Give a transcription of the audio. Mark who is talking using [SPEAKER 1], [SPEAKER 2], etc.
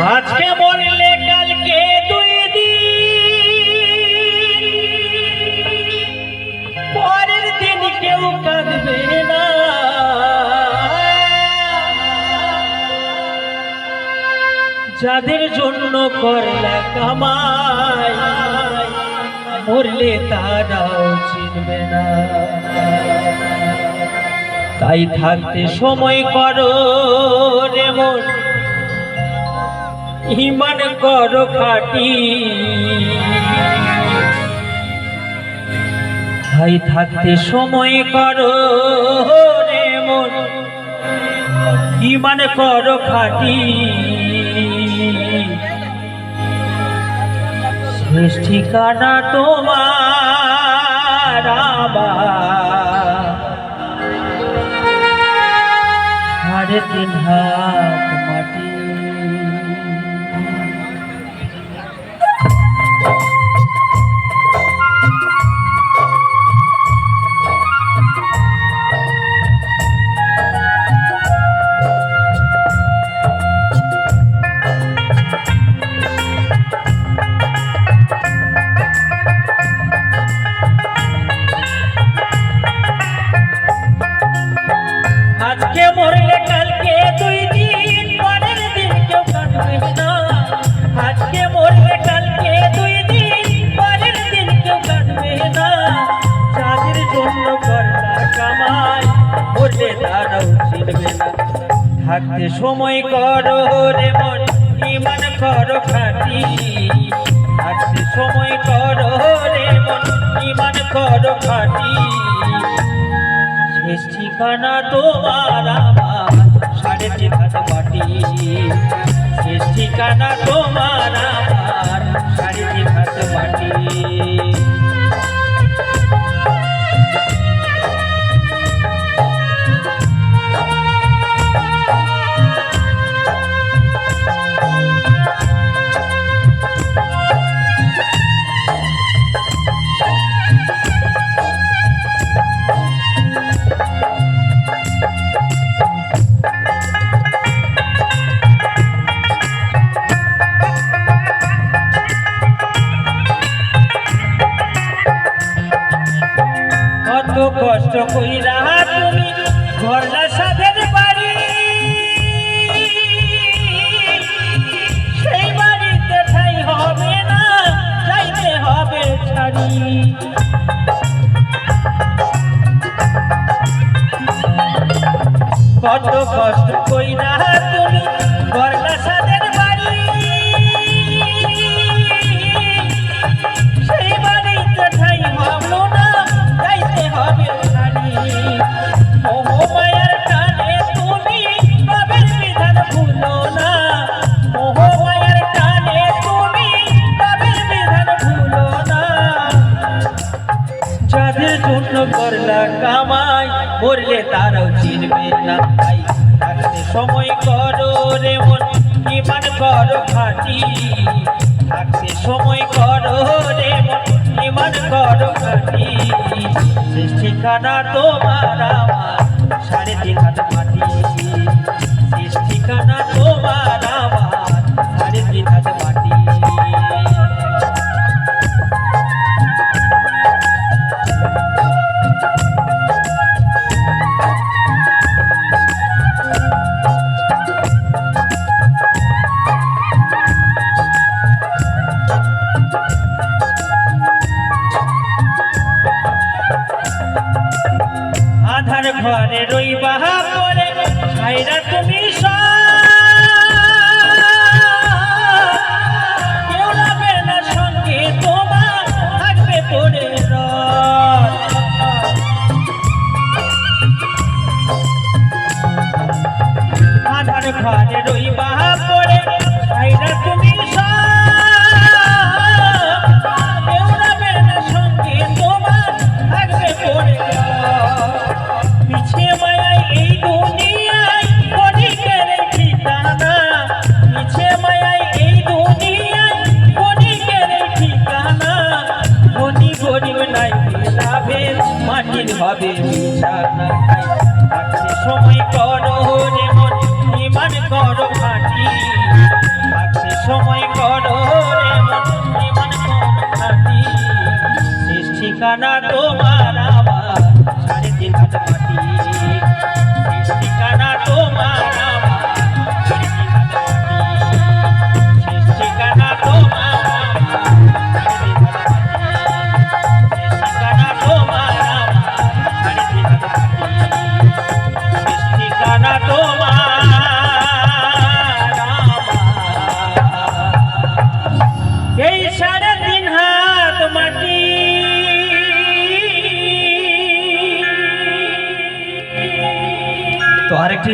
[SPEAKER 1] আজকে মরলে কালকে দুই দিন। পরের দিন কেউ কাঁদবে না। যাদের জন্য করলে কামাই, মরলে তারাও চিনবে না। তাই থাকতে সময় করো রে মন। ইমান করো খাটি। তাই থাকতে সময় করো রে মন। ইমান করো খাটি। শেষ ঠিকানা তোমার আমার। তিন হাত। আজকে মরলে কালকে দুই দিন, পরের দিন কেউ কাটবে না। আজকে মরলে কালকে দুই দিন, পরের দিন কেউ কাটবে না। যাদের জন্য করলা কামাই, মরলে তারাও চিনবে না। থাকতে সময় করো রে মন, ইমান করো খাটি। থাকতে সময় করো রে মন, ইমান করো খাটি। শেষ ঠিকানা তোমার আমার সাড়ে তিন মাটি শেষ ঠিকানা তোমার কষ্ট কইরা তুমি ঘরলা বাড়ি। সেই বাড়িতে ঠাই হবে না, যাইতে হবে ছাড়ি। কত কষ্ট কইরা তুমি করলা কামাই, মরলে তারাও চিনবে না তাই থাকতে সময় করো রে মন, ইমান করো খাটি। থাকতে সময় করো রে মন, ইমান করো খাটি। ঠিকানা তোমার আমার, সাড়ে তিন হাত মাটি। ঘরে রইবা পরে ছাইরা তুমি কেউ রাবে না সঙ্গে তোমার, থাকবে পরে ঘরে পরে তুমি সব। হবে বিছানা থাকতে সময় করো রে মন ইমান করো খাটি। থাকতে সময় করো রে ইমান করো খাটি। শেষ তোমার আমার সাড়ে তিন হাজার এই সাড়ে তিন হাত মাটি।
[SPEAKER 2] তো আরেকটি